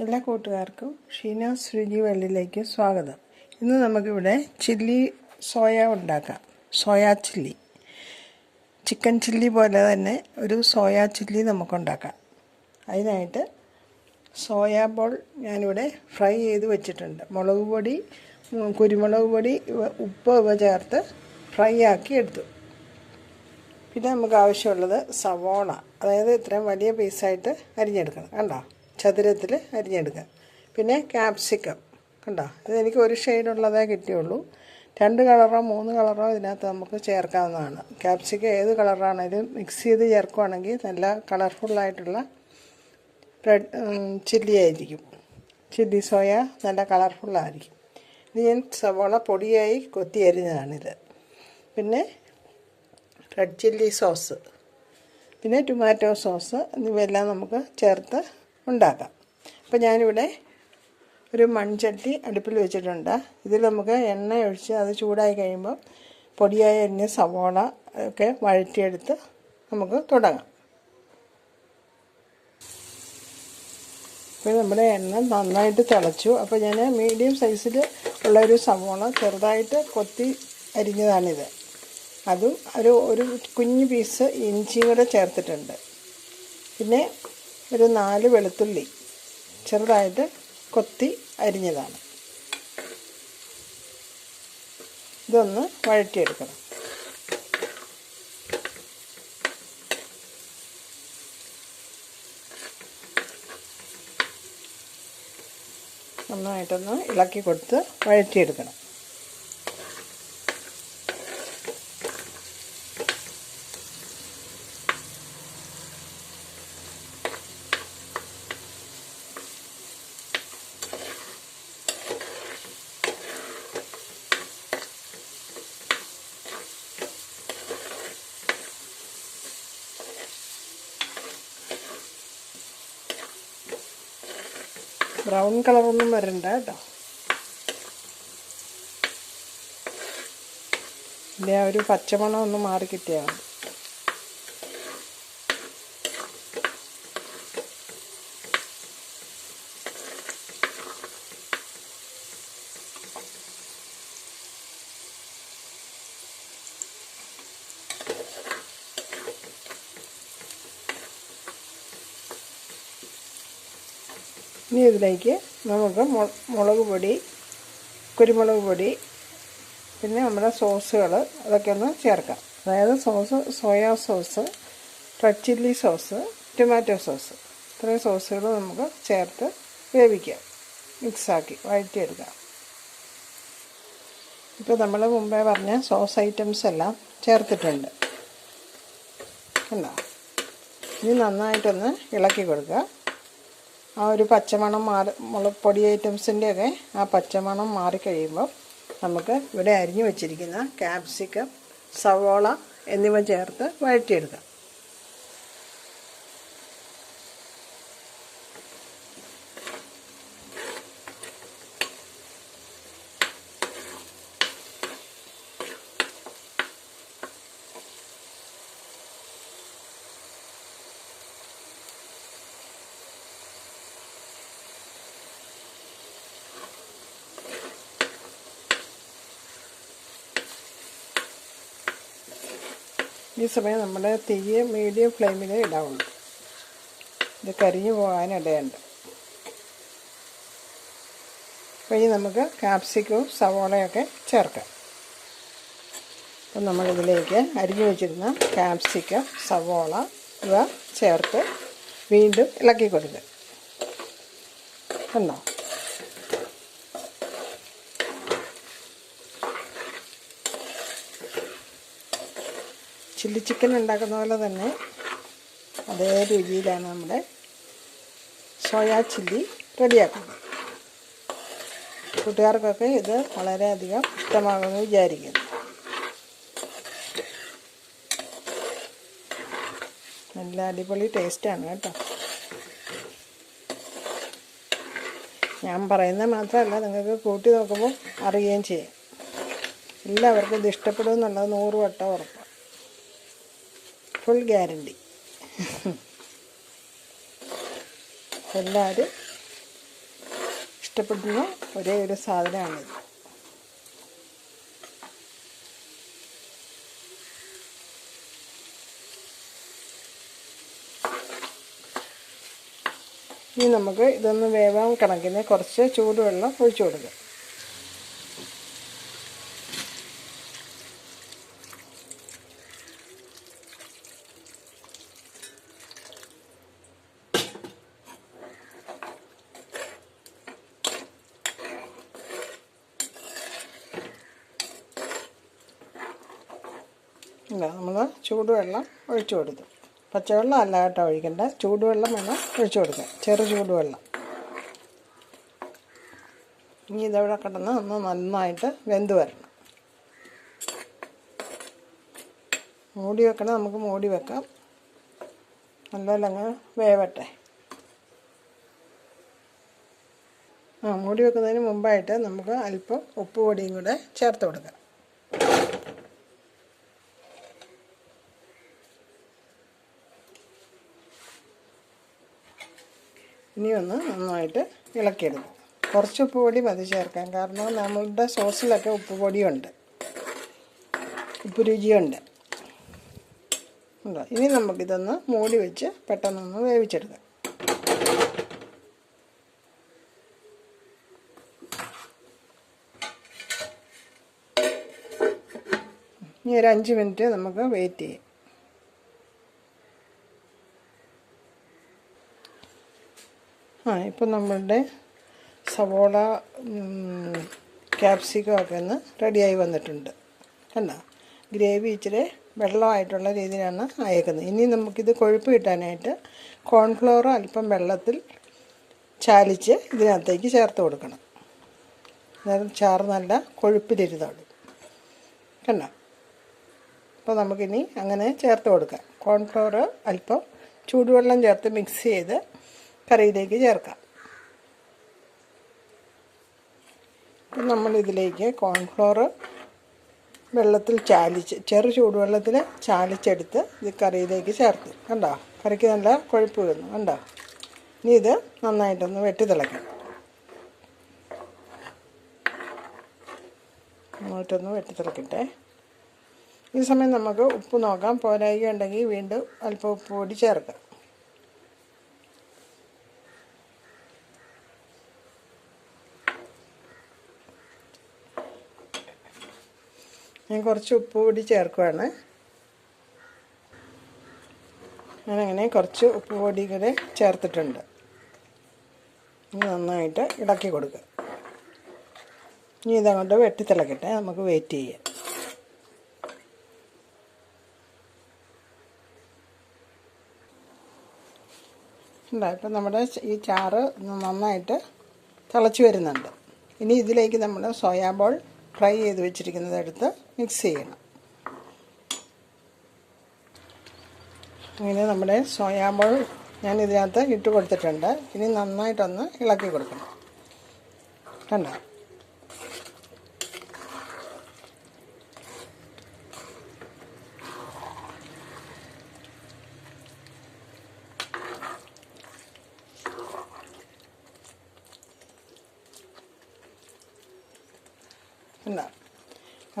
എല്ലാ കൂട്ടുകാർക്കും ഷീനാസ് രുചി വെള്ളിലേക്ക് സ്വാഗതം. ഇന്ന് നമുക്കിവിടെ ചില്ലി സോയ ഉണ്ടാക്കാം. Soya chilli. ചിക്കൻ ചില്ലി പോലെ തന്നെ ഒരു സോയാ ചില്ലി നമുക്കുണ്ടാക്കാം. അതിനായിട്ട് സോയാ ബോൾ ഞാനിവിടെ ഫ്രൈ ചെയ്ത് വെച്ചിട്ടുണ്ട്. മുളക് പൊടി കുരുമുളക് പൊടി ഉപ്പ് ഇവ ചേർത്ത് ഫ്രൈ ആക്കി എടുത്തു. പിന്നെ നമുക്ക് ആവശ്യമുള്ളത് സവോള. അതായത് ഇത്രയും വലിയ പീസായിട്ട് അരിഞ്ഞെടുക്കണം. കണ്ടോ? ചതുരത്തിൽ അരിഞ്ഞെടുക്കുക. പിന്നെ ക്യാപ്സിക്കം കണ്ടോ? ഇത് എനിക്ക് ഒരു ഷെയ്ഡുള്ളതേ കിട്ടിയുള്ളൂ. രണ്ട് കളറോ മൂന്ന് കളറോ ഇതിനകത്ത് നമുക്ക് ചേർക്കാവുന്നതാണ്. ക്യാപ്സിക്കം ഏത് കളറാണേലും മിക്സ് ചെയ്ത് ചേർക്കുവാണെങ്കിൽ നല്ല കളർഫുള്ളായിട്ടുള്ള റെഡ് ചില്ലി ആയിരിക്കും. ചില്ലി സോയ നല്ല കളർഫുള്ളായിരിക്കും ഇത് ഞാൻ സവോള പൊടിയായി കൊത്തി അരിഞ്ഞതാണിത്. പിന്നെ റെഡ് ചില്ലി സോസ് പിന്നെ ടൊമാറ്റോ സോസ് എന്നിവയെല്ലാം നമുക്ക് ചേർത്ത് ഉണ്ടാക്കാം. അപ്പോൾ ഞാനിവിടെ ഒരു മൺചട്ടി അടുപ്പിൽ വെച്ചിട്ടുണ്ട്. ഇതിൽ നമുക്ക് എണ്ണ ഒഴിച്ച് അത് ചൂടായി കഴിയുമ്പോൾ പൊടിയായ എണ്ണ സവോള ഒക്കെ വഴറ്റിയെടുത്ത് നമുക്ക് തുടങ്ങാം. അപ്പോൾ നമ്മുടെ എണ്ണ നന്നായിട്ട് തിളച്ചു. അപ്പോൾ ഞാൻ മീഡിയം സൈസിൽ ഉള്ള ഒരു സവോള ചെറുതായിട്ട് കൊത്തി അരിഞ്ഞതാണിത്. അതും ഒരു ഒരു കുഞ്ഞു പീസ് ഇഞ്ചിയും കൂടെ ചേർത്തിട്ടുണ്ട്. പിന്നെ ഒരു നാല് വെളുത്തുള്ളി ചെറുതായിട്ട് കൊത്തി അരിഞ്ഞതാണ്. ഇതൊന്ന് വഴറ്റിയെടുക്കണം. നന്നായിട്ടൊന്ന് ഇളക്കി കൊടുത്ത് വഴറ്റിയെടുക്കണം. ബ്രൗൺ കളറൊന്നും വരണ്ട കേട്ടോ. ഇല്ല ഒരു പച്ചമണം ഒന്ന് മാറി കിട്ടിയാൽ മതി. ഇനി ഇതിലേക്ക് നമുക്ക് മുളക് പൊടി കുരുമുളക് പൊടി പിന്നെ നമ്മുടെ സോസുകൾ അതൊക്കെ ഒന്ന് ചേർക്കാം. അതായത് sauce soya sauce red chilli sauce tomato sauce. ഇത്രയും സോസുകൾ നമുക്ക് ചേർത്ത് വേവിക്കാം. മിക്സാക്കി വഴറ്റിയെടുക്കാം. ഇപ്പോൾ നമ്മൾ മുമ്പേ പറഞ്ഞ സോസ് ഐറ്റംസ് എല്ലാം ചേർത്തിട്ടുണ്ട്. കണ്ടോ? ഇനി നന്നായിട്ടൊന്ന് ഇളക്കി കൊടുക്കുക. ആ ഒരു പച്ചമണം മാറി മുളപ്പൊടി ഐറ്റംസിന്റെയൊക്കെ ആ പച്ചമണം മാറിക്കഴിയുമ്പോൾ നമുക്ക് ഇവിടെ അരിഞ്ഞു വെച്ചിരിക്കുന്ന ക്യാപ്സിക്കം സവോള എന്നിവ ചേർത്ത് വഴറ്റിയെടുക്കാം. ഈ സമയം നമ്മൾ തീയെ മീഡിയം ഫ്ലെയിമിൽ ഇടാവുള്ളൂ. ഇത് കരിഞ്ഞു പോകാനിടയുണ്ട് അപ്പോൾ ഇനി നമുക്ക് കാപ്സിക്കവും സവോളയൊക്കെ ചേർക്കാം. അപ്പം നമ്മളിതിലേക്ക് അരിഞ്ഞു വെച്ചിരുന്ന കാപ്സിക്കം സവോള ഇവ ചേർത്ത് വീണ്ടും ഇളക്കി കൊടുക്കുക കണ്ടോ? ചില്ലി ചിക്കൻ ഉണ്ടാക്കുന്ന പോലെ തന്നെ അതേ രുചിയിലാണ് നമ്മുടെ സോയാ ചില്ലി റെഡിയാക്കുന്നത്. കൂട്ടുകാർക്കൊക്കെ ഇത് വളരെയധികം ഇഷ്ടമാകുമെന്ന് വിചാരിക്കുന്നു. നല്ല അടിപൊളി ടേസ്റ്റാണ് കേട്ടോ. ഞാൻ പറയുന്നത് മാത്രമല്ല നിങ്ങൾക്ക് കൂട്ടി നോക്കുമ്പോൾ അറിയുകയും ചെയ്യും. എല്ലാവർക്കും ഇത് ഇഷ്ടപ്പെടും എന്നുള്ളത് നൂറ് വട്ടം ഉറപ്പ് ഫുൾ ഗ്യാരണ്ടി എല്ലാവരും ഇഷ്ടപ്പെടുന്ന ഒരേ ഒരു സാധനമാണിത്. ഇനി നമുക്ക് ഇതൊന്ന് വേവാൻ കണക്കിന് കുറച്ച് ചൂടുവെള്ളം ഒഴിച്ചു കൊടുക്കാം. ഇല്ല നമ്മൾ ചൂടുവെള്ളം ഒഴിച്ചു കൊടുത്തു പച്ചവെള്ളം അല്ല കേട്ടോ ഒഴിക്കേണ്ട. ചൂടുവെള്ളം വേണം ഒഴിച്ചു കൊടുക്കുക ചെറു ചൂടുവെള്ളം. ഇനി ഇതവിടെ കിടന്ന് ഒന്ന് നന്നായിട്ട് വെന്ത് വരണം. മൂടി വെക്കണം നമുക്ക് മൂടി വെക്കാം. നല്ലപോലെ അങ്ങ് വേവട്ടെ. ആ മൂടി വെക്കുന്നതിന് മുമ്പായിട്ട് നമുക്ക് അല്പം ഉപ്പ് പൊടിയും കൂടെ ചേർത്ത് കൊടുക്കാം. ഇനി ഒന്ന് നന്നായിട്ട് ഇളക്കിയെടുക്കും. കുറച്ച് ഉപ്പ് പൊടി മതി ചേർക്കാൻ. കാരണം നമ്മളുടെ സോസിലൊക്കെ ഉപ്പ് പൊടിയുണ്ട് ഉപ്പ് രുചിയുണ്ട് ഉണ്ടോ? ഇനി നമുക്കിതൊന്ന് മൂടി വെച്ച് പെട്ടെന്നൊന്ന് വേവിച്ചെടുക്കാം. ഇനി ഒരു അഞ്ച് മിനിറ്റ് നമുക്ക് വെയിറ്റ് ചെയ്യാം. ആ ഇപ്പം നമ്മളുടെ സവോള ക്യാപ്സിക്കം ഒക്കെ ഒന്ന് റെഡിയായി വന്നിട്ടുണ്ട്. കണ്ടോ? ഗ്രേവി ഇച്ചിരി വെള്ളമായിട്ടുള്ള രീതിയിലാണ് അയക്കുന്നത് ഇനി നമുക്കിത് കൊഴുപ്പ് കിട്ടാനായിട്ട് കോൺഫ്ലവർ അല്പം വെള്ളത്തിൽ ചാലിച്ച് ഇതിനകത്തേക്ക് ചേർത്ത് കൊടുക്കണം. അന്നേരം ചാറ് നല്ല കൊഴുപ്പിലിരുന്നോളും. കണ്ടോ? അപ്പോൾ നമുക്കിനി അങ്ങനെ ചേർത്ത് കൊടുക്കാം. കോൺഫ്ലവർ അല്പം ചൂടുവെള്ളം ചേർത്ത് മിക്സ് ചെയ്ത് കറിയിലേക്ക് ചേർക്കാം. അപ്പം നമ്മളിതിലേക്ക് കോൺഫ്ലോർ വെള്ളത്തിൽ ചാലിച്ച് ചെറു ചൂടുവെള്ളത്തിൽ ചാലിച്ചെടുത്ത് ഇത് കറിയിലേക്ക് ചേർത്ത്. കണ്ടോ? കറിക്ക് നല്ല കൊഴുപ്പ് വരുന്നു. കണ്ടോ? ഇനി ഇത് നന്നായിട്ടൊന്ന് വെട്ടി തിളയ്ക്കണം നന്നായിട്ടൊന്ന് വെട്ടി തിളക്കട്ടെ ഈ സമയം നമുക്ക് ഉപ്പ് നോക്കാം. പോരായി ഉണ്ടെങ്കിൽ വീണ്ടും അല്പം ഉപ്പ് കൂടി ചേർക്കാം. ഞാൻ കുറച്ച് ഉപ്പ് പൊടി ചേർക്കുവാണ്. ഞാനങ്ങനെ കുറച്ച് ഉപ്പ് പൊടി കൂടെ ചേർത്തിട്ടുണ്ട്. ഇനി നന്നായിട്ട് ഇളക്കി കൊടുക്കുക. ഇനി ഇതങ്ങോട്ട് വെട്ടി തിളക്കട്ടെ. നമുക്ക് വെയിറ്റ് ചെയ്യാം. ഉണ്ടോ ഇപ്പം നമ്മുടെ ഈ ചാറ് നന്നായിട്ട് തിളച്ച് വരുന്നുണ്ട്. ഇനി ഇതിലേക്ക് നമ്മൾ സോയാ ബോൾ ഫ്രൈ ചെയ്ത് വെച്ചിരിക്കുന്നത് എടുത്ത് മിക്സ് ചെയ്യണം. അങ്ങനെ നമ്മുടെ സോയാ ബോൾ ഞാൻ ഇതിനകത്ത് ഇട്ട് കൊടുത്തിട്ടുണ്ട്. ഇനി നന്നായിട്ടൊന്ന് ഇളക്കി കൊടുക്കണം. കണ്ടോ?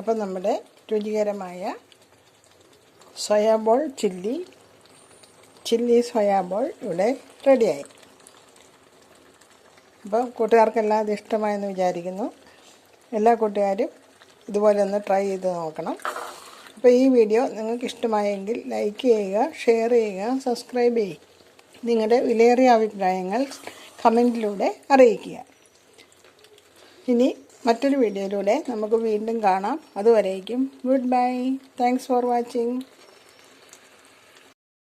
അപ്പം നമ്മുടെ രുചികരമായ സോയാബോൾ ചില്ലി ചില്ലി സോയാബോൾ ഇവിടെ റെഡിയായി. അപ്പോൾ കൂട്ടുകാർക്കെല്ലാം അത് ഇഷ്ടമായെന്ന് വിചാരിക്കുന്നു. എല്ലാ കൂട്ടുകാരും ഇതുപോലെ ഒന്ന് ട്രൈ ചെയ്ത് നോക്കണം. അപ്പോൾ ഈ വീഡിയോ നിങ്ങൾക്ക് ഇഷ്ടമായെങ്കിൽ ലൈക്ക് ചെയ്യുക ഷെയർ ചെയ്യുക സബ്സ്ക്രൈബ് ചെയ്യുക. നിങ്ങളുടെ വിലയേറിയ അഭിപ്രായങ്ങൾ കമന്റിലൂടെ അറിയിക്കുക. ഇനി മറ്റൊരു വീഡിയോയിലൂടെ നമുക്ക് വീണ്ടും കാണാം. അതുവരേക്കും good bye. Thanks for watching